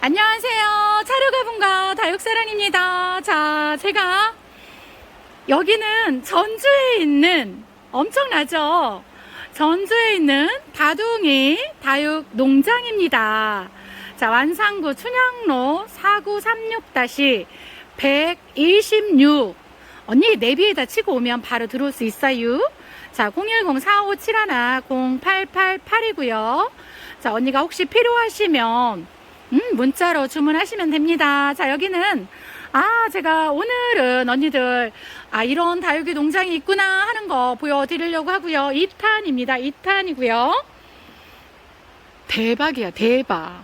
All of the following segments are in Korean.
안녕하세요. 차류가분과 다육사랑입니다. 자, 제가 여기는 전주에 있는 엄청나죠? 전주에 있는 다둥이 다육 농장입니다. 자, 완산구 춘향로 4936-126. 언니 내비에다 치고 오면 바로 들어올 수 있어요. 자, 010-4571-0888이고요. 자, 언니가 혹시 필요하시면 음, 문자로 주문하시면 됩니다. 자, 여기는 아, 제가 오늘은 언니들 아, 이런 다육이 농장이 있구나 하는 거 보여 드리려고 하고요. 2탄입니다. 2탄이고요. 대박이야, 대박.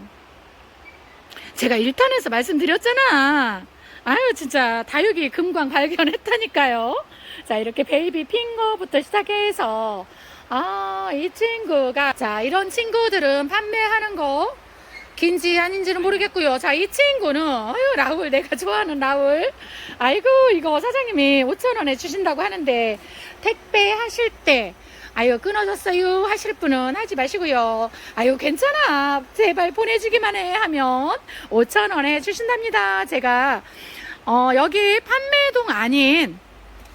제가 1탄에서 말씀드렸잖아. 아유, 진짜 다육이 금광 발견했다니까요. 자, 이렇게 베이비 핑거부터 시작해서 아, 이 친구가 자, 이런 친구들은 판매하는 거 긴지 아닌지는 모르겠고요. 자, 이 친구는 아유, 라울 내가 좋아하는 라울. 아이고, 이거 사장님이 5,000원에 주신다고 하는데 택배 하실 때 아유 끊어졌어요 하실 분은 하지 마시고요 아유 괜찮아 제발 보내주기만 해 하면 5천 원에 주신답니다 제가 어 여기 판매동 아닌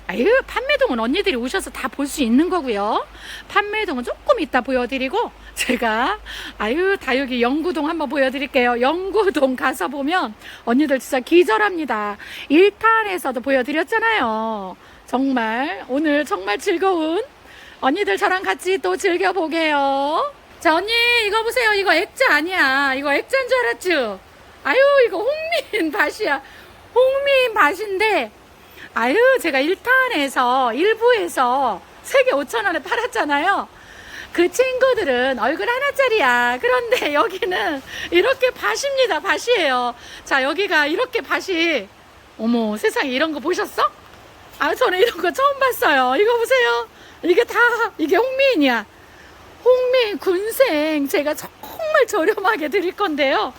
아유 판매동은 언니들이 오셔서 다 볼 수 있는 거고요 판매동은 조금 이따 보여드리고 제가 아유 다육이 영구동 한번 보여드릴게요 영구동 가서 보면 언니들 진짜 기절합니다 1탄에서도 보여드렸잖아요 정말 오늘 정말 즐거운 언니들 저랑 같이 또 즐겨보게요. 자, 언니, 이거 보세요. 이거 액자 아니야. 이거 액자인 줄 알았죠? 아유, 이거 홍민 밭이야. 홍민 밭인데, 아유, 제가 1탄에서, 1부에서 3개 5천원에 팔았잖아요. 그 친구들은 얼굴 하나짜리야. 그런데 여기는 이렇게 밭입니다. 밭이에요. 자, 여기가 이렇게 밭이, 어머, 세상에 이런 거 보셨어? 아, 저는 이런 거 처음 봤어요. 이거 보세요. 이게 다 이게 홍미인이야. 홍미인 군생 제가 정말 저렴하게 드릴 건데요.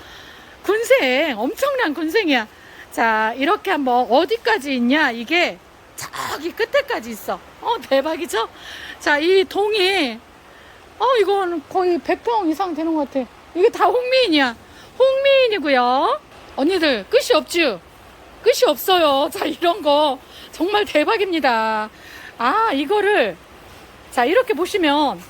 군생 엄청난 군생이야. 자 이렇게 한번 어디까지 있냐 이게 저기 끝에까지 있어. 어 대박이죠? 자 이 동이 어 이건 거의 100평 이상 되는 것 같아. 이게 다 홍미인이야. 홍미인이고요. 언니들 끝이 없죠? 끝이 없어요. 자 이런 거 정말 대박입니다. 아 이거를 자, 이렇게 보시면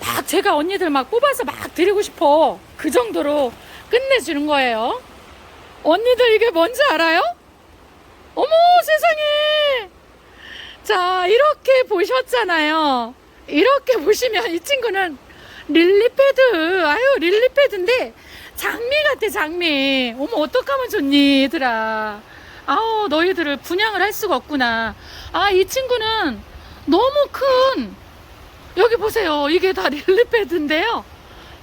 막 제가 언니들 막 뽑아서 막 드리고 싶어. 그 정도로 끝내주는 거예요. 언니들 이게 뭔지 알아요? 어머, 세상에! 자, 이렇게 보셨잖아요. 이렇게 보시면 이 친구는 릴리패드. 아유, 릴리패드인데 장미 같아, 장미. 어머, 어떡하면 좋니, 얘들아. 아우, 너희들을 분양을 할 수가 없구나. 아, 이 친구는 너무 큰 여기 보세요 이게 다 릴리패드인데요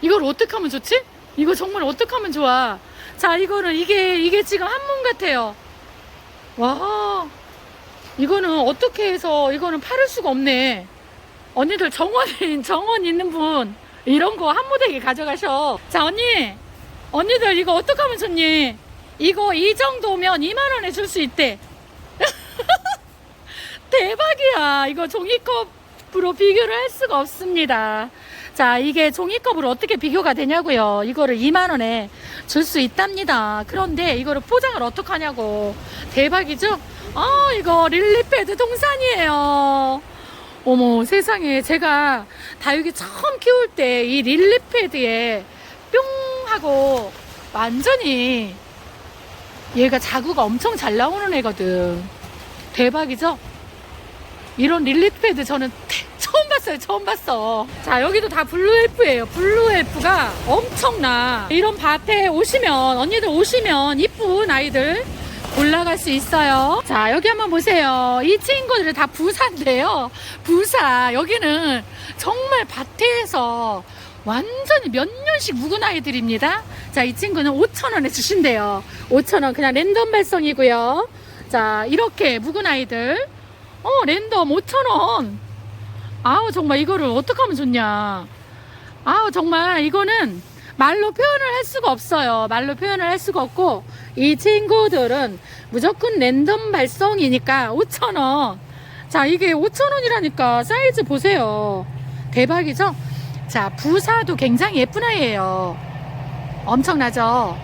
이걸 어떻게 하면 좋지? 이거 정말 어떻게 하면 좋아 자 이거는 이게 이게 지금 한문 같아요 와 이거는 어떻게 해서 이거는 팔을 수가 없네 언니들 정원 정원 있는 분 이런 거 한 무대기 가져가셔 자 언니 언니들 이거 어떻게 하면 좋니 이거 이 정도면 2만 원에 줄 수 있대 대박이야. 이거 종이컵으로 비교를 할 수가 없습니다. 자, 이게 종이컵으로 어떻게 비교가 되냐고요. 이거를 2만원에 줄 수 있답니다. 그런데 이거를 포장을 어떻게 하냐고. 대박이죠? 아, 이거 릴리패드 동산이에요. 어머, 세상에. 제가 다육이 처음 키울 때 이 릴리패드에 뿅 하고 완전히 얘가 자구가 엄청 잘 나오는 애거든. 대박이죠? 이런 릴리트 패드 저는 처음 봤어요. 처음 봤어. 자, 여기도 다 블루엘프예요. 블루엘프가 엄청나. 이런 밭에 오시면, 언니들 오시면 이쁜 아이들 올라갈 수 있어요. 자, 여기 한번 보세요. 이 친구들은 다 부사인데요. 부사. 여기는 정말 밭에서 완전히 몇 년씩 묵은 아이들입니다. 자, 이 친구는 5,000원에 주신대요. 5,000원. 그냥 랜덤 발송이고요. 자, 이렇게 묵은 아이들. 어, 랜덤 5,000원. 아우, 정말 이거를 어떻게 하면 좋냐. 아우, 정말 이거는 말로 표현을 할 수가 없어요. 말로 표현을 할 수가 없고, 이 친구들은 무조건 랜덤 발송이니까 5,000원. 자, 이게 5,000원이라니까 사이즈 보세요. 자, 부사도 굉장히 예쁜 아이예요. 대박이죠? 엄청나죠?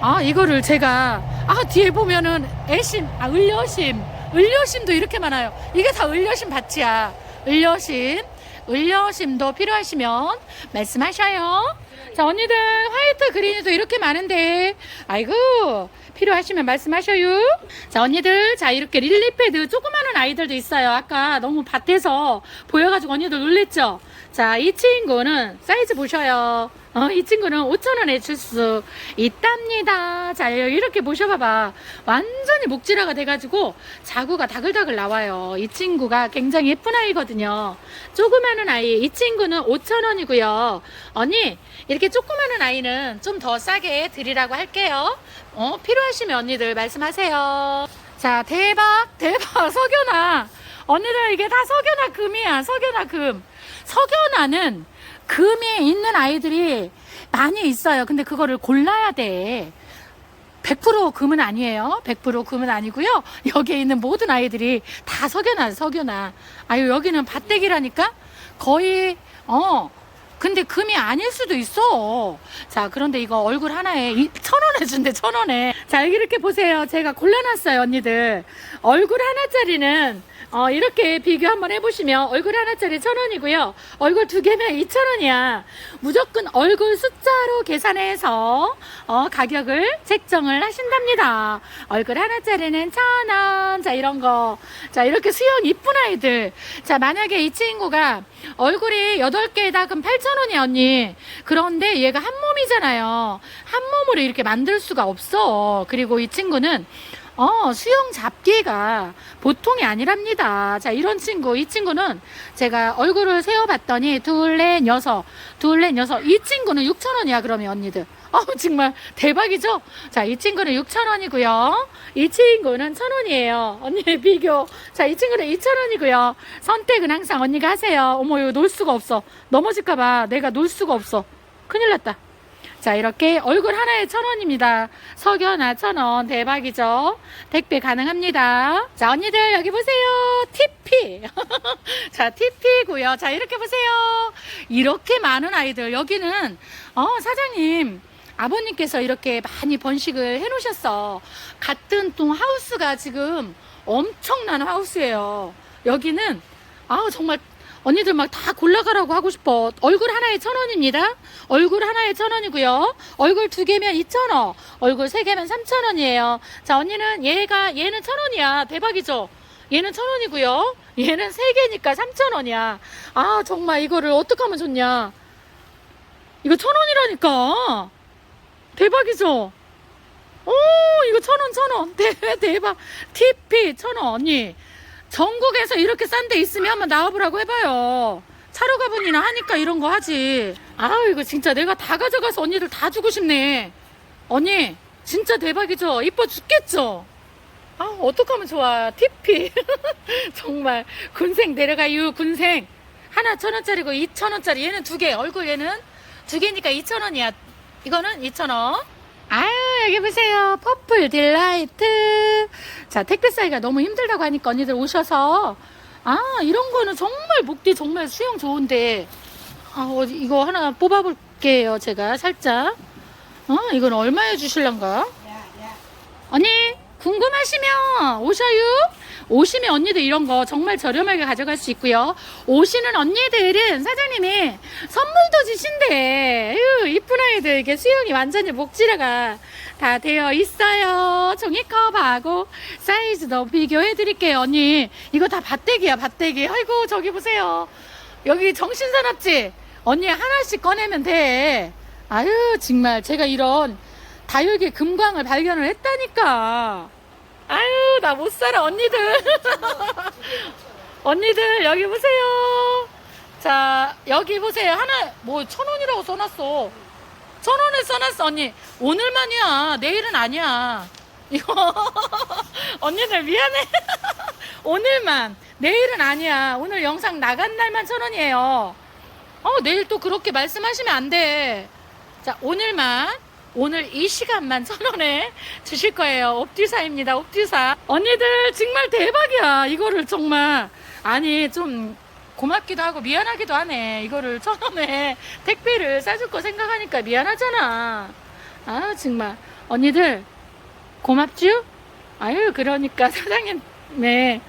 아, 이거를 제가, 아, 뒤에 보면은 애심, 아, 을려심. 을려심도 이렇게 많아요. 이게 다 을려심 밭이야. 을려심. 을려심도 필요하시면 말씀하셔요. 자, 언니들, 화이트 그린도 이렇게 많은데, 아이고, 필요하시면 말씀하셔요. 자, 언니들, 자, 이렇게 릴리 패드, 조그마한 아이들도 있어요. 아까 너무 밭에서 보여가지고 언니들 놀랬죠? 자, 이 친구는 사이즈 보셔요. 어, 이 친구는 5,000원에 줄 수 있답니다. 자, 이렇게 보셔봐봐. 완전히 목질화가 돼가지고 자구가 다글다글 나와요. 이 친구가 굉장히 예쁜 아이거든요. 조그마한 아이, 이 친구는 5,000원이고요. 언니, 이렇게 조그마한 아이는 좀 더 싸게 드리라고 할게요. 어, 필요하시면 언니들 말씀하세요. 자, 대박, 대박, 석연아. 언니들 이게 다 석연아 금이야, 석연아 금. 석연아는 금이 있는 아이들이 많이 있어요. 근데 그거를 골라야 돼. 100% 금은 아니에요. 100% 금은 아니고요. 여기에 있는 모든 아이들이 다 석연아, 석연아. 아유, 여기는 밭대기라니까? 거의, 어, 근데 금이 아닐 수도 있어. 자, 그런데 이거 얼굴 하나에 이- 천 원에 준대, 천 원에. 자, 이렇게 보세요. 제가 골라놨어요, 언니들. 얼굴 하나짜리는, 어, 이렇게 비교 한번 해보시면 얼굴 하나짜리 천 원이고요. 얼굴 두 개면 이천 원이야. 무조건 얼굴 숫자로 계산해서, 어, 가격을 책정을 하신답니다. 얼굴 하나짜리는 천 원. 자, 이런 거. 자, 이렇게 수영 이쁜 아이들. 자, 만약에 이 친구가 얼굴이 여덟 개다 그럼 8,000원이야, 언니. 그런데 얘가 한 몸이잖아요. 한 몸으로 이렇게 만들 수가 없어. 그리고 이 친구는 어, 수영 잡기가 보통이 아니랍니다. 자, 이런 친구, 이 친구는 제가 얼굴을 세어봤더니 둘, 넷, 여섯, 둘, 넷, 여섯. 이 친구는 6,000원이야, 그러면 언니들. 어, 정말 대박이죠? 자, 이 친구는 6,000원이고요. 이 친구는 1,000원이에요. 언니 비교. 자, 이 친구는 2,000원이고요. 선택은 항상 언니가 하세요. 어머, 이거 놀 수가 없어. 넘어질까봐 내가 놀 수가 없어. 큰일 났다. 자, 이렇게 얼굴 하나에 천 원입니다. 석연아 천 원. 대박이죠? 택배 가능합니다. 자, 언니들 여기 보세요. TP. 자, TP고요. 자, 이렇게 보세요. 이렇게 많은 아이들. 여기는, 어, 사장님. 아버님께서 이렇게 많이 번식을 해 놓으셨어. 같은 동 하우스가 지금 엄청난 하우스예요. 여기는, 아우, 정말 언니들 막 다 골라가라고 하고 싶어. 얼굴 하나에 천 원입니다. 얼굴 하나에 천 원이고요. 얼굴 두 개면 이천 원. 얼굴 세 개면 삼천 원이에요. 자, 언니는 얘가 얘는 천 원이야. 대박이죠? 얘는 천 원이고요. 얘는 세 개니까 삼천 원이야. 아, 정말 이거를 어떻게 하면 좋냐? 이거 천 원이라니까. 대박이죠? 오, 이거 천 원, 천 원. 대, 대박. TP 천 원, 언니. 전국에서 이렇게 싼 데 있으면 한번 나와보라고 해봐요. 차로 가보니나 하니까 이런 거 하지. 아우, 이거 진짜 내가 다 가져가서 언니들 다 주고 싶네. 언니, 진짜 대박이죠? 이뻐 죽겠죠? 아, 어떡하면 좋아. TP. 정말. 군생 내려가유, 군생. 하나 천 원짜리고 이천 원짜리. 얘는 두 개. 얼굴 얘는 두 개니까 이천 원이야. 이거는 이천 원. 아유, 여기 보세요. 퍼플 딜라이트. 자, 택배 싸기가 너무 힘들다고 하니까 언니들 오셔서, 아, 이런 거는 정말 목뒤 정말 수영 좋은데, 아, 어디, 이거 하나 뽑아볼게요. 제가 살짝. 어, 이건 얼마에 주실란가? 언니, 궁금하시면 오셔요. 오시면 언니들 이런 거 정말 저렴하게 가져갈 수 있고요. 오시는 언니들은 사장님이 선물도 주신대. 에휴, 이쁜 아이들 이게 수영이 완전히 목지라가 다 되어 있어요. 종이컵하고 사이즈도 비교해 드릴게요. 언니, 이거 다 밭대기야, 밭대기. 아이고, 저기 보세요. 여기 정신사납지? 언니 하나씩 꺼내면 돼. 아유, 정말 제가 이런 다육이 금광을 발견을 했다니까. 아유, 나 못 살아, 언니들. 언니들, 여기 보세요. 자, 여기 보세요. 하나, 뭐, 천 원이라고 써놨어. 천 원에 써놨어, 언니. 오늘만이야. 내일은 아니야. 이거, 언니들 미안해. 오늘만. 내일은 아니야. 오늘 영상 나간 날만 천 원이에요. 어, 내일 또 그렇게 말씀하시면 안 돼. 자, 오늘만. 오늘 이 시간만 천 원에 주실 거예요. 옵티사입니다. 옵티사. 언니들 정말 대박이야. 이거를 정말 아니 좀 고맙기도 하고 미안하기도 하네. 이거를 천 원에 택배를 싸줄 거 생각하니까 미안하잖아. 아 정말 언니들 고맙죠? 아유 그러니까 사장님 네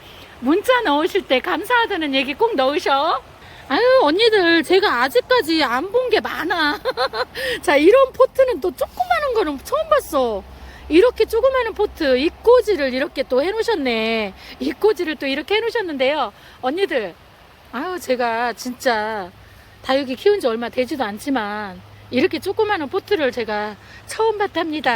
문자 넣으실 때 감사하다는 얘기 꼭 넣으셔. 아유 언니들 제가 아직까지 안 본 게 많아. 자 이런 포트는 또 조그마한 거는 처음 봤어. 이렇게 조그마한 포트 입꼬지를 이렇게 또 해놓으셨네. 입꼬지를 또 이렇게 해놓으셨는데요. 언니들 아유 제가 진짜 다육이 키운 지 얼마 되지도 않지만 이렇게 조그마한 포트를 제가 처음 봤답니다.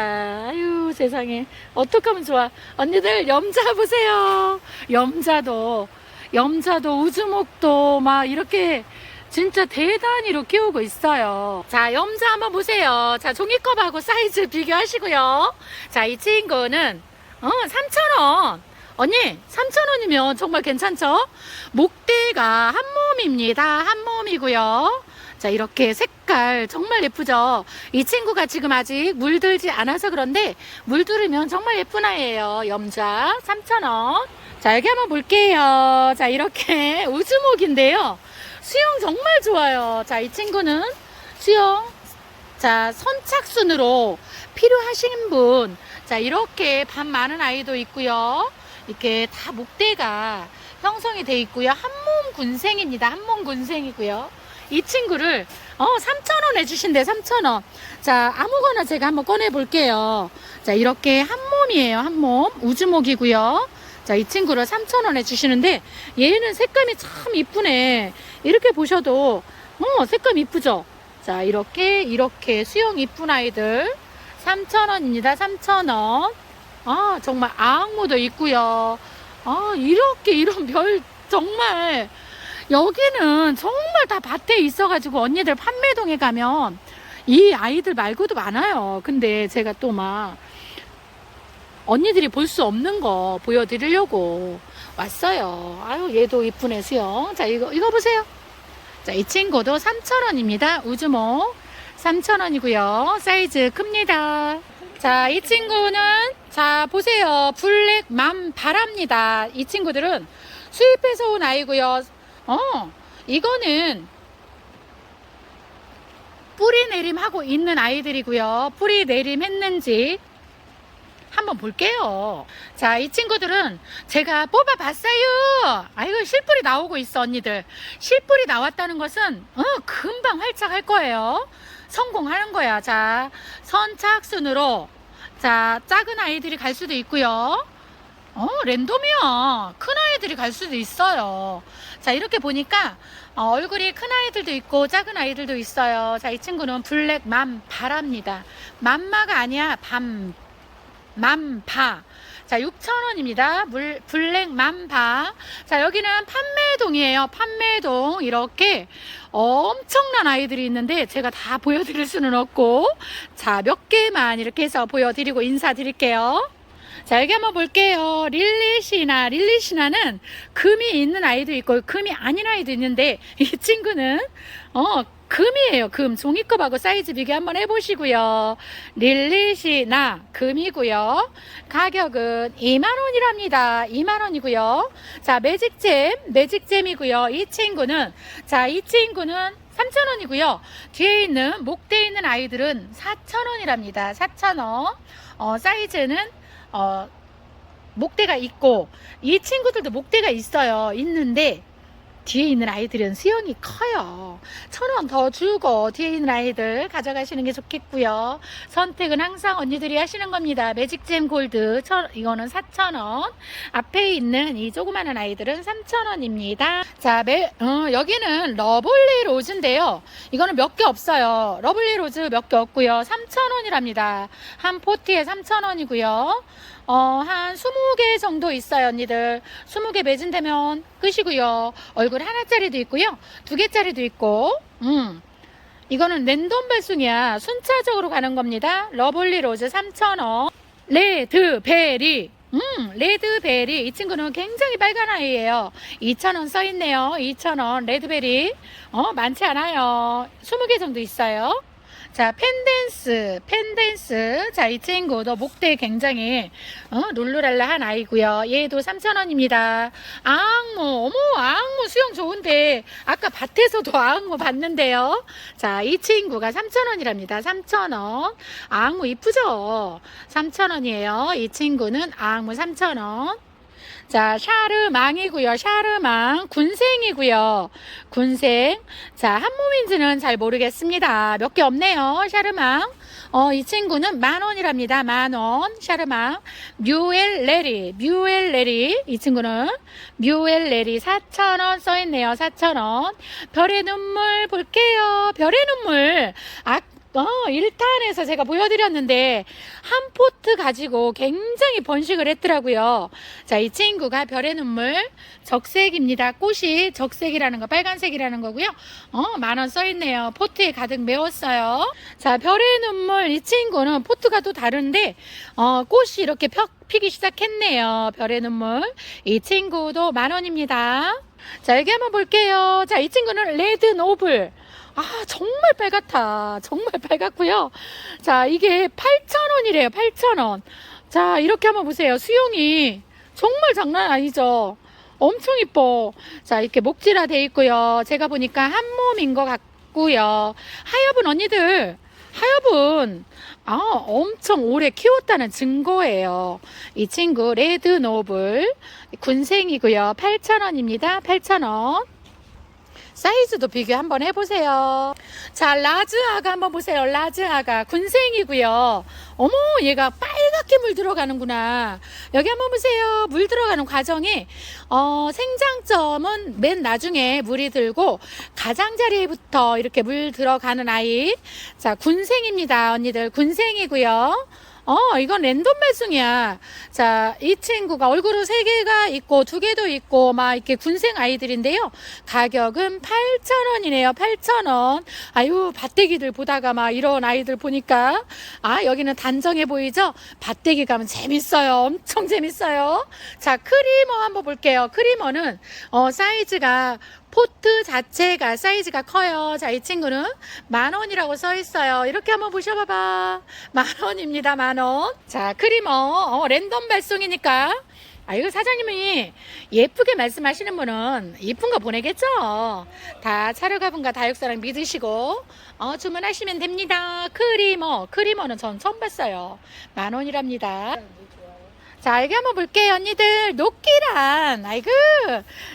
아유 세상에 어떡하면 좋아. 언니들 염자 보세요. 염자도 염자도 우주목도 막 이렇게 진짜 대단히로 키우고 있어요. 자, 염자 한번 보세요. 자, 종이컵하고 사이즈 비교하시고요. 자, 이 친구는 어, 3,000원. 언니, 3,000원이면 정말 괜찮죠? 목대가 한 몸입니다. 한 몸이고요. 자, 이렇게 색깔 정말 예쁘죠? 이 친구가 지금 아직 물들지 않아서 그런데 물들으면 정말 예쁜 아이예요. 염자 3,000원. 자, 여기 한번 볼게요. 자, 이렇게 우주목인데요. 수영 정말 좋아요. 자, 이 친구는 수영. 자, 선착순으로 필요하신 분. 자, 이렇게 밥 많은 아이도 있고요. 이렇게 다 목대가 형성이 돼 있고요. 한몸 군생입니다. 한몸 군생이고요. 이 친구를 어 3,000원 해주신대 3,000원 자 아무거나 제가 한번 꺼내 볼게요 자 이렇게 한 몸이에요 한 몸 우주목이고요 자 이 친구를 3,000원 해주시는데 얘는 색감이 참 이쁘네. 이렇게 보셔도 어 색감 이쁘죠? 자 이렇게 이렇게 수영 이쁜 아이들. 3,000원입니다. 3,000원. 아 정말 아악무도 있고요. 아 이렇게 이런 별 정말 여기는 정말 다 밭에 있어가지고 언니들 판매동에 가면 이 아이들 말고도 많아요. 근데 제가 또 막 언니들이 볼 수 없는 거 보여드리려고 왔어요. 아유 얘도 이쁘네 수영. 자 이거 이거 보세요. 자 이 친구도 3,000원입니다. 우주목 3,000원이고요. 사이즈 큽니다. 자, 이 친구는 자, 보세요. 블랙 맘 바랍니다. 이 친구들은 수입해서 온 아이고요. 어, 이거는 뿌리 내림하고 있는 아이들이고요. 뿌리 내림 했는지 한번 볼게요. 자, 이 친구들은 제가 뽑아봤어요. 아이고, 실뿌리 나오고 있어, 언니들. 실뿌리 나왔다는 것은, 어, 금방 활짝 할 거예요. 성공하는 거야. 자, 선착순으로. 자, 작은 아이들이 갈 수도 있고요. 어, 랜덤이야. 큰 아이들이 갈 수도 있어요. 자, 이렇게 보니까 어, 얼굴이 큰 아이들도 있고 작은 아이들도 있어요. 자, 이 친구는 블랙 맘 바랍니다. 맘마가 아니야. 밤 맘바. 자, 6,000원입니다. 물, 블랙 맘바. 자, 여기는 판매동이에요. 판매동. 이렇게 엄청난 아이들이 있는데 제가 다 보여드릴 수는 없고. 자, 몇 개만 이렇게 해서 보여드리고 인사드릴게요. 자, 여기 한번 볼게요. 릴리시나. 릴리시나는 금이 있는 아이도 있고, 금이 아닌 아이도 있는데, 이 친구는, 어, 금이에요. 금. 종이컵하고 사이즈 비교 한번 해보시고요. 릴리시나. 금이고요. 가격은 2만원이랍니다. 2만원이고요. 자, 매직잼. 매직잼이고요. 이 친구는, 자, 이 친구는 3,000원이고요. 뒤에 있는 목대 있는 아이들은 4,000원이랍니다. 4,000원. 어, 사이즈는 어, 목대가 있고 이 친구들도 목대가 있어요. 있는데 뒤에 있는 아이들은 수영이 커요. 천 원 더 주고 뒤에 있는 아이들 가져가시는 게 좋겠고요. 선택은 항상 언니들이 하시는 겁니다. 매직잼 골드 천, 이거는 4,000원. 앞에 있는 이 조그마한 아이들은 3,000원입니다. 자, 매, 어, 여기는 러블리 로즈인데요. 이거는 몇 개 없어요. 러블리 로즈 몇 개 없고요. 3,000원이랍니다. 한 포트에 3,000원이고요. 어, 한 20개 정도 있어요, 언니들. 20개 매진되면 끝이고요. 얼굴 하나짜리도 있고요. 두 개짜리도 있고. 음. 이거는 랜덤 발송이야. 순차적으로 가는 겁니다. 러블리 로즈 3,000원. 레드 베리. 음, 레드베리. 이 친구는 굉장히 빨간 아이예요. 2,000원 써 있네요. 2,000원. 레드베리. 어, 많지 않아요. 20개 정도 있어요. 자, 펜댄스, 펜댄스. 자, 이 친구도 목대 굉장히, 어, 룰루랄라한 아이고요 얘도 3,000원입니다. 아앙무, 어머, 아앙무 수영 좋은데, 아까 밭에서도 아앙무 봤는데요. 자, 이 친구가 3,000원이랍니다. 3,000원. 아앙무 이쁘죠? 3,000원이에요. 이 친구는 아앙무 3,000원. 자, 샤르망이고요. 샤르망 군생이고요. 군생. 자, 한 몸인지는 잘 모르겠습니다. 몇 개 없네요. 샤르망. 어, 이 친구는 만 원이랍니다. 만 원. 샤르망. 뮤엘레리. 뮤엘레리. 이 친구는 뮤엘레리 4,000원 써 있네요. 4,000원. 별의 눈물 볼게요. 별의 눈물. 아, 어, 1탄에서 제가 보여드렸는데, 한 포트 가지고 굉장히 번식을 했더라고요. 자, 이 친구가 별의 눈물, 적색입니다. 꽃이 적색이라는 거, 빨간색이라는 거고요. 어, 만원 써있네요. 포트에 가득 메웠어요. 자, 별의 눈물, 이 친구는 포트가 또 다른데, 어, 꽃이 이렇게 펴, 피기 시작했네요. 별의 눈물. 이 친구도 만 원입니다. 자, 여기 한번 볼게요. 자, 이 친구는 레드 노블. 아, 정말 빨갛다. 정말 빨갛고요. 자, 이게 8,000원이래요. 8,000원. 자, 이렇게 한번 보세요. 수영이 정말 장난 아니죠. 엄청 이뻐. 자, 이렇게 목질화 돼 있고요. 제가 보니까 한 몸인 것 같고요. 하엽은 언니들, 하엽은 아, 엄청 오래 키웠다는 증거예요. 이 친구 레드 노블 군생이고요. 8,000원입니다. 8,000원. 사이즈도 비교 한번 해보세요. 자, 라즈아가 한번 보세요. 라즈아가 군생이고요. 어머, 얘가 빨갛게 물 들어가는구나. 여기 한번 보세요. 물 들어가는 과정이 어, 생장점은 맨 나중에 물이 들고 가장자리부터 이렇게 물 들어가는 아이. 자, 군생입니다. 언니들 군생이고요. 어, 이건 랜덤 발송이야. 자, 이 친구가 얼굴은 세 개가 있고 두 개도 있고 막 이렇게 군생 아이들인데요. 가격은 8,000원이네요. 8,000원. 아유, 밭대기들 보다가 막 이런 아이들 보니까 아, 여기는 단정해 보이죠? 밭대기 가면 재밌어요. 엄청 재밌어요. 자, 크리머 한번 볼게요. 크리머는 어, 사이즈가 포트 자체가 사이즈가 커요. 자, 이 친구는 만 원이라고 써 있어요. 이렇게 한번 보셔봐봐. 만 원입니다, 만 원. 자, 크리머. 어, 랜덤 발송이니까. 아, 이거 사장님이 예쁘게 말씀하시는 분은 이쁜 거 보내겠죠? 다 차려가분과 다육사랑 믿으시고, 어, 주문하시면 됩니다. 크리머. 크리머는 전 처음 봤어요. 만 원이랍니다. 자, 여기 한번 볼게요, 언니들. 녹기란. 아이고,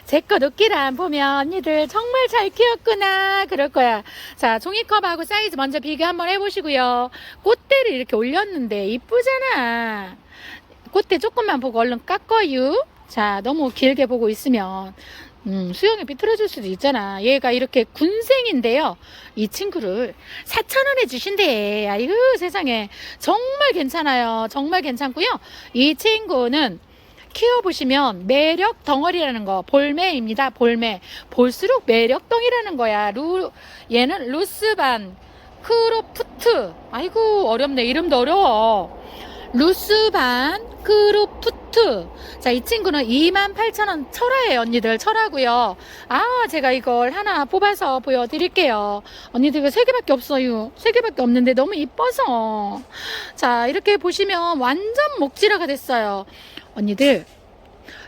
제 거 녹기란 보면 언니들 정말 잘 키웠구나. 그럴 거야. 자, 종이컵하고 사이즈 먼저 비교 한번 해보시고요. 꽃대를 이렇게 올렸는데 이쁘잖아. 꽃대 조금만 보고 얼른 깎어요. 자, 너무 길게 보고 있으면. 음, 수영이 비틀어질 수도 있잖아. 얘가 이렇게 군생인데요. 이 친구를 4,000원에 주신대. 아이고, 세상에. 정말 괜찮아요. 정말 괜찮고요. 이 친구는 키워보시면 매력 덩어리라는 거 볼매입니다 볼매 볼수록 매력덩이라는 거야 루 얘는 루스반 크로프트 아이고 어렵네 이름도 어려워 루스반 크로프트. 자 이 친구는 28,000원 철화예요. 언니들 철화고요. 아 제가 이걸 하나 뽑아서 보여드릴게요. 언니들 이거 세 개밖에 없어요. 세 개밖에 없는데 너무 이뻐서. 자 이렇게 보시면 완전 목지라가 됐어요. 언니들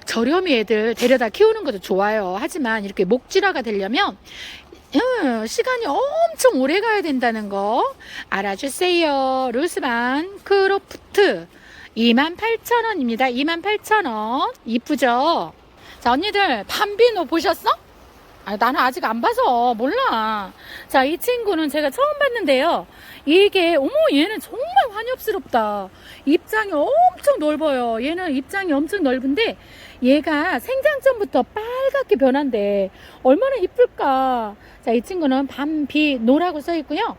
저렴이 애들 데려다 키우는 것도 좋아요. 하지만 이렇게 목질화가 되려면 음, 시간이 엄청 오래 가야 된다는 거 알아주세요. 루스반 크로프트 28,000원입니다. 28,000원. 이쁘죠? 자, 언니들 밤비노 보셨어? 아, 나는 아직 안 봐서 몰라. 자, 이 친구는 제가 처음 봤는데요. 이게 어머 얘는 정말 환엽스럽다. 입장이 엄청 넓어요. 얘는 입장이 엄청 넓은데 얘가 생장점부터 빨갛게 변한대. 얼마나 이쁠까. 자, 이 친구는 밤비 노라고 써 있고요.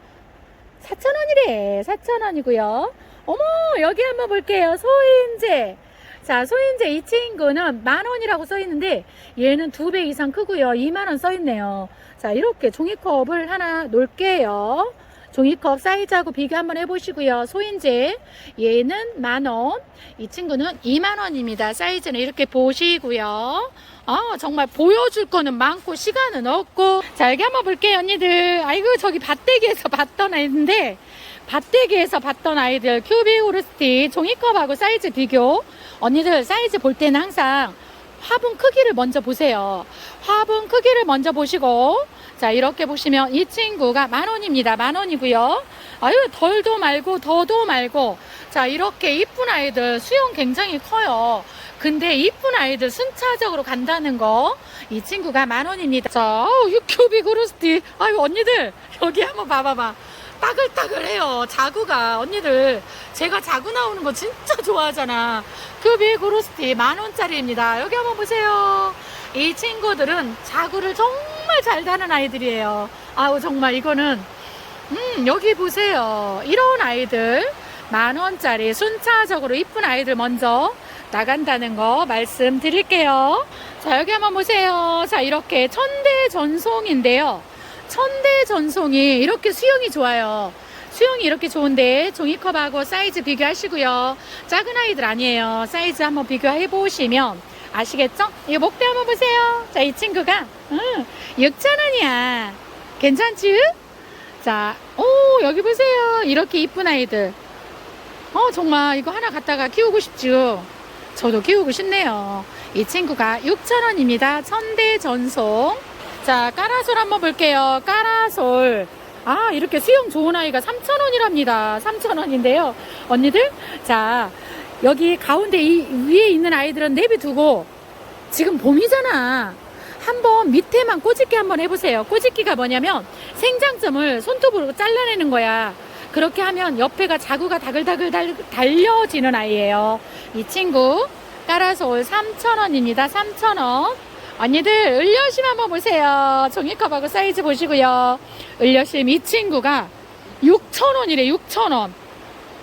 4,000원이래. 4,000원이고요. 어머, 여기 한번 볼게요. 소인재. 자, 소인재 이 친구는 만 원이라고 써 있는데 얘는 두 배 이상 크고요. 2만 원 써 있네요. 자, 이렇게 종이컵을 하나 놓을게요. 종이컵 사이즈하고 비교 한번 해보시고요. 소인제 얘는 만원, 이 친구는 2만원입니다. 사이즈는 이렇게 보시고요. 아 정말 보여줄 거는 많고 시간은 없고 자 여기 한번 볼게요 언니들 아이고 저기 밭대기에서 봤던 아이인데 밭대기에서 봤던 아이들 큐빅 오르스티 종이컵하고 사이즈 비교 언니들 사이즈 볼 때는 항상 화분 크기를 먼저 보세요. 화분 크기를 먼저 보시고 자 이렇게 보시면 이 친구가 만 원입니다. 만 원이고요. 아유 덜도 말고 더도 말고. 자 이렇게 이쁜 아이들 수영 굉장히 커요. 근데 이쁜 아이들 순차적으로 간다는 거 이 친구가 만 원입니다. 자 유큐빅 오르스티 아유 언니들 여기 한번 봐봐봐 따글따글해요. 자구가. 언니들 제가 자구 나오는 거 진짜 좋아하잖아. 큐빅 오르스티 만 원짜리입니다. 여기 한번 보세요. 이 친구들은 자구를 정말 잘 다는 아이들이에요. 아우 정말 이거는. 음 여기 보세요. 이런 아이들 만 원짜리 순차적으로 이쁜 아이들 먼저 나간다는 거 말씀드릴게요. 자 여기 한번 보세요. 자 이렇게 천대 전송인데요 천대 전송이 이렇게 수영이 좋아요 수영이 이렇게 좋은데 종이컵하고 사이즈 비교하시고요 작은 아이들 아니에요 사이즈 한번 비교해 보시면 아시겠죠? 이 목대 한번 보세요 자 이 친구가 음, 6,000원이야 괜찮지? 자, 오, 여기 보세요. 이렇게 이쁜 아이들. 어, 정말 이거 하나 갖다가 키우고 싶죠? 저도 키우고 싶네요. 이 친구가 6,000원입니다. 천대 전송. 자, 까라솔 한번 볼게요. 까라솔. 아, 이렇게 수영 좋은 아이가 3,000원이랍니다. 3,000원인데요. 언니들, 자, 여기 가운데 이 위에 있는 아이들은 내비두고 지금 봄이잖아. 한번 밑에만 꼬집기 한번 해보세요. 꼬집기가 뭐냐면 생장점을 손톱으로 잘라내는 거야. 그렇게 하면 옆에가 자구가 다글다글 달, 달려지는 아이예요. 이 친구 까라솔 3,000원입니다. 3,000원. 언니들 을려심 한번 보세요. 종이컵하고 사이즈 보시고요. 을려심 이 친구가 6,000원이래. 6,000원.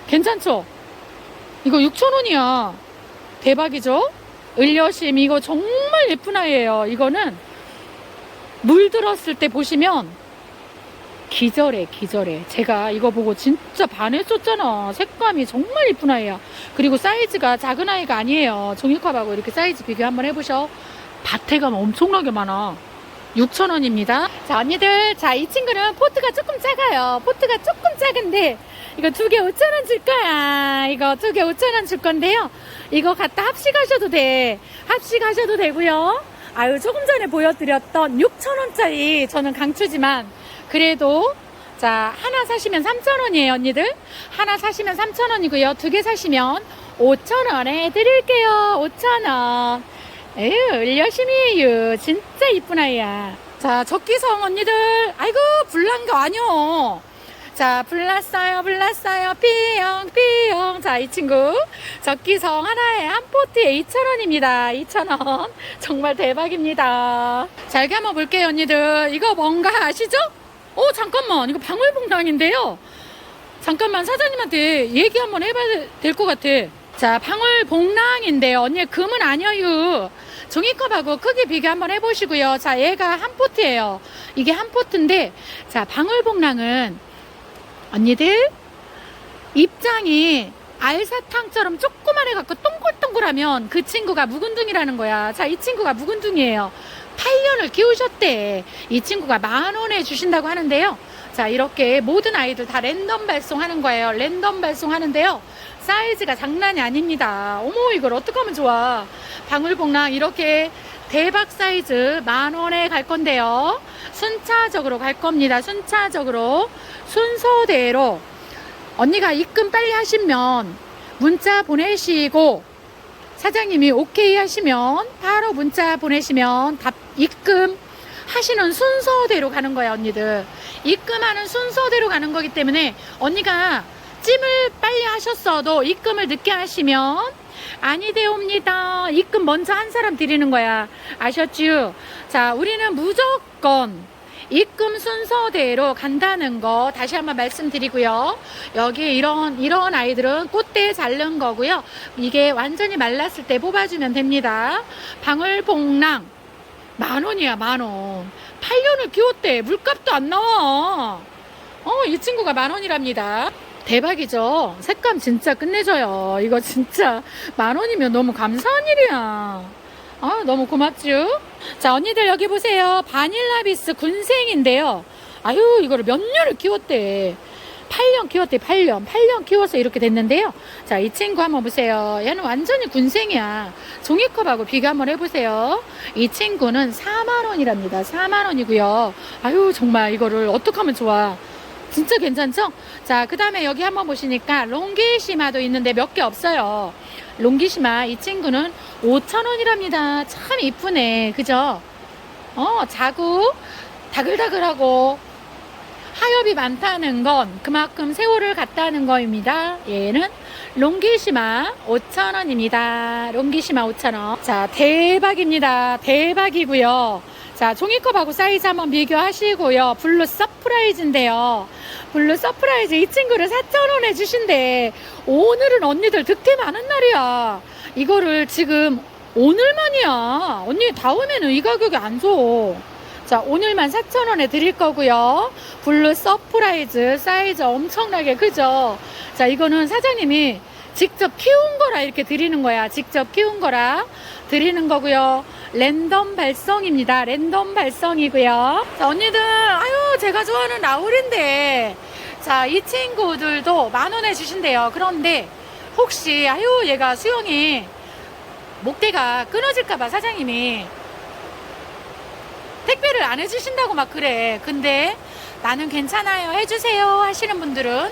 괜찮죠? 이거 6,000원이야. 대박이죠? 을려심 이거 정말 예쁜 아이예요. 이거는 물들었을 때 보시면 기절해 기절해. 제가 이거 보고 진짜 반했었잖아. 색감이 정말 예쁜 아이야. 그리고 사이즈가 작은 아이가 아니에요. 종이컵하고 이렇게 사이즈 비교 한번 해보셔. 밭에 가면 엄청나게 많아. 6,000원입니다. 자, 언니들. 자, 이 친구는 포트가 조금 작아요. 포트가 조금 작은데, 이거 두 개 5,000원 줄 거야. 이거 두 개 5,000원 줄 건데요. 이거 갖다 합식하셔도 돼. 합식하셔도 되고요. 아유, 조금 전에 보여드렸던 6,000원짜리 저는 강추지만, 그래도, 자, 하나 사시면 3,000원이에요, 언니들. 하나 사시면 3,000원이고요. 두 개 사시면 5,000원에 드릴게요. 5,000원. 에휴, 열심히 해요. 진짜 이쁜 아이야. 자, 적기성 언니들. 아이고, 불난 거 아니요. 자, 불났어요, 불났어요. 삐용, 삐용. 자, 이 친구. 적기성 하나에 한 포트에 2,000원입니다. 2,000원. 정말 대박입니다. 자, 여기 한번 볼게요, 언니들. 이거 뭔가 아시죠? 오, 잠깐만. 이거 방울봉당인데요. 잠깐만, 사장님한테 얘기 한번 해봐야 될 것 같아. 자, 방울봉랑인데요. 언니, 금은 아니에요. 종이컵하고 크기 비교 한번 해보시고요. 자, 얘가 한 포트예요. 이게 한 포트인데, 자, 방울봉랑은 언니들 입장이 알사탕처럼 조그만 해 갖고 동글동글하면 그 친구가 묵은둥이라는 거야. 자, 이 친구가 묵은둥이에요. 8년을 키우셨대. 이 친구가 만 원에 주신다고 하는데요. 자, 이렇게 모든 아이들 다 랜덤 발송하는 거예요. 랜덤 발송하는데요. 사이즈가 장난이 아닙니다. 어머, 이걸 어떻게 하면 좋아. 방울봉랑 이렇게 대박 사이즈 만 원에 갈 건데요. 순차적으로 갈 겁니다. 순차적으로. 순서대로. 언니가 입금 빨리 하시면 문자 보내시고 사장님이 오케이 하시면 바로 문자 보내시면 답 입금 하시는 순서대로 가는 거야 언니들 입금하는 순서대로 가는 거기 때문에 언니가 찜을 빨리 하셨어도 입금을 늦게 하시면 아니 되옵니다 입금 먼저 한 사람 드리는 거야 아셨죠 자 우리는 무조건 입금 순서대로 간다는 거 다시 한번 말씀드리고요. 여기 이런 이런 아이들은 꽃대 자른 거고요. 이게 완전히 말랐을 때 뽑아주면 됩니다. 방울봉랑 만 원이야 만 원. 8년을 키웠대. 물값도 안 나와. 어, 이 친구가 만 원이랍니다. 대박이죠? 색감 진짜 끝내줘요. 이거 진짜 만 원이면 너무 감사한 일이야. 아, 너무 고맙죠? 자, 언니들 여기 보세요. 바닐라비스 군생인데요. 아유, 이거를 몇 년을 키웠대. 8년 키웠대, 8년. 8년 키워서 이렇게 됐는데요. 자, 이 친구 한번 보세요. 얘는 완전히 군생이야. 종이컵하고 비교 한번 해보세요. 이 친구는 4만원이랍니다. 4만원이고요. 아유, 정말 이거를 어떻게 하면 좋아. 진짜 괜찮죠? 자, 그 다음에 여기 한번 보시니까 롱기시마도 있는데 몇 개 없어요. 롱기시마, 이 친구는 5,000원이랍니다. 참 이쁘네. 그죠? 어, 자국, 다글다글하고, 하엽이 많다는 건 그만큼 세월을 갔다는 거입니다. 얘는 롱기시마 5,000원입니다. 롱기시마 5,000원. 자, 대박입니다. 대박이고요. 자, 종이컵하고 사이즈 한번 비교하시고요. 블루 서프라이즈인데요. 블루 서프라이즈 이 친구를 4,000원에 주신대. 오늘은 언니들 득템 많은 날이야. 이거를 지금 오늘만이야. 언니 다음에는 이 가격에 안 줘. 자, 오늘만 4,000원에 드릴 거고요. 블루 서프라이즈 사이즈 엄청나게 크죠? 자, 이거는 사장님이 직접 키운 거라 이렇게 드리는 거야. 직접 키운 거라 드리는 거고요. 랜덤 발성입니다. 랜덤 발성이고요. 자, 언니들, 아유, 제가 좋아하는 라울인데. 자, 이 친구들도 만 원에 주신대요. 그런데 혹시, 아유, 얘가 수영이 목대가 끊어질까봐 사장님이 택배를 안 해주신다고 막 그래. 근데 나는 괜찮아요. 해주세요. 하시는 분들은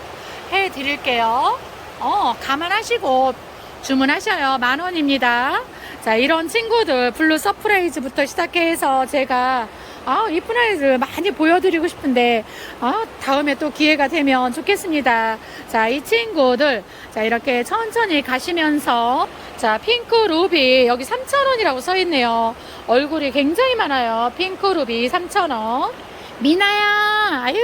해드릴게요. 어, 감안하시고 주문하셔요. 만 원입니다. 자, 이런 친구들 블루 서프라이즈부터 시작해서 제가 아, 이 프라이즈 많이 보여드리고 싶은데, 아, 다음에 또 기회가 되면 좋겠습니다. 자, 이 친구들, 자, 이렇게 천천히 가시면서, 자, 핑크 루비, 여기 3,000원이라고 써 있네요. 얼굴이 굉장히 많아요. 핑크 루비 3,000원. 미나야, 아유,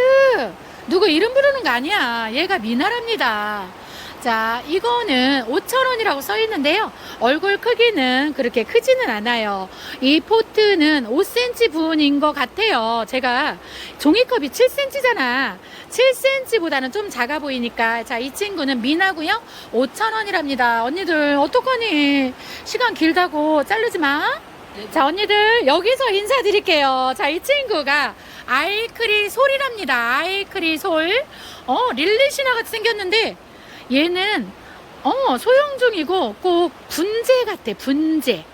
누구 이름 부르는 거 아니야. 얘가 미나랍니다. 자, 이거는 5,000원이라고 써 있는데요. 얼굴 크기는 그렇게 크지는 않아요. 이 포트는 5cm 부분인 것 같아요. 제가 종이컵이 7cm잖아. 7cm보다는 좀 작아 보이니까. 자, 이 친구는 미나고요. 5,000원이랍니다. 언니들, 어떡하니? 시간 길다고 자르지 마. 자, 언니들, 여기서 인사드릴게요. 자, 이 친구가 아이크리 솔이랍니다. 아이크리 솔. 어, 릴리시나 같이 생겼는데, 얘는 어 소형 중이고 꼭 분재 같아 분재.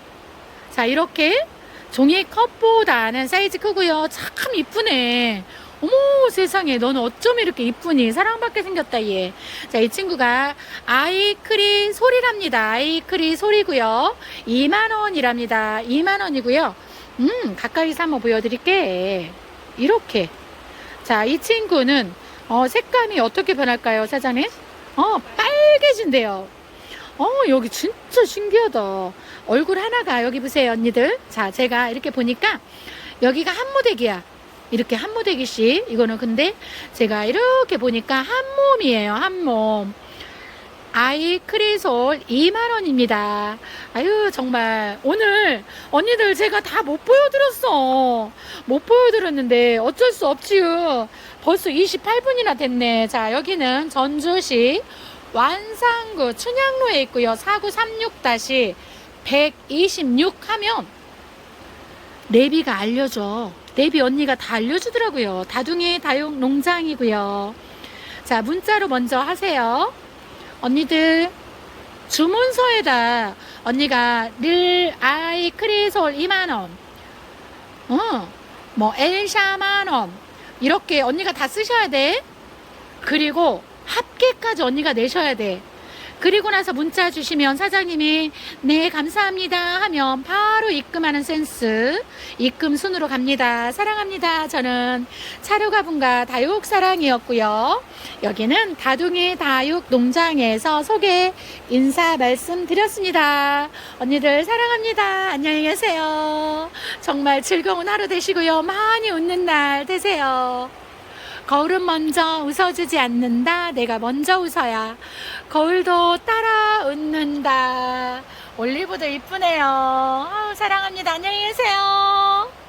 자 이렇게 종이 컵보다는 사이즈 크고요. 참 이쁘네. 어머 세상에. 너는 어쩜 이렇게 이쁘니? 사랑받게 생겼다 얘 자 이 친구가 아이크리 소리랍니다. 아이크리 소리고요. 2만원이랍니다. 2만원이고요. 음 가까이서 한번 보여드릴게. 이렇게. 자 이 친구는 어 색감이 어떻게 변할까요 사장님 어, 빨개진대요. 어, 여기 진짜 신기하다. 얼굴 하나가 여기 보세요, 언니들. 자, 제가 이렇게 보니까 여기가 한무대기야. 이렇게 한무대기씩. 이거는 근데 제가 이렇게 보니까 한 몸이에요, 한 몸. 아이 크리솔 2만원입니다. 아유, 정말. 오늘 언니들 제가 다 못 보여드렸어. 못 보여드렸는데 어쩔 수 없지요. 벌써 28분이나 됐네. 자, 여기는 전주시 완산구 춘향로에 있고요. 4936-126 하면 내비가 알려줘. 내비 언니가 다 알려주더라고요. 다둥이 다육 농장이고요. 자, 문자로 먼저 하세요. 언니들 주문서에다 언니가 릴 아이 크리솔 2만원 어, 뭐 엘샤 만원 이렇게 언니가 다 쓰셔야 돼. 그리고 합계까지 언니가 내셔야 돼 그리고 나서 문자 주시면 사장님이 네 감사합니다. 하면 바로 입금하는 센스 입금 순으로 갑니다. 사랑합니다. 저는 차류가분과 다육 사랑이었고요. 여기는 다둥이 다육 농장에서 소개 인사 말씀드렸습니다. 언니들 사랑합니다. 안녕히 계세요. 정말 즐거운 하루 되시고요. 많이 웃는 날 되세요 거울은 먼저 웃어주지 않는다. 내가 먼저 웃어야 거울도 따라 웃는다. 올리브도 이쁘네요. 사랑합니다. 안녕히 계세요.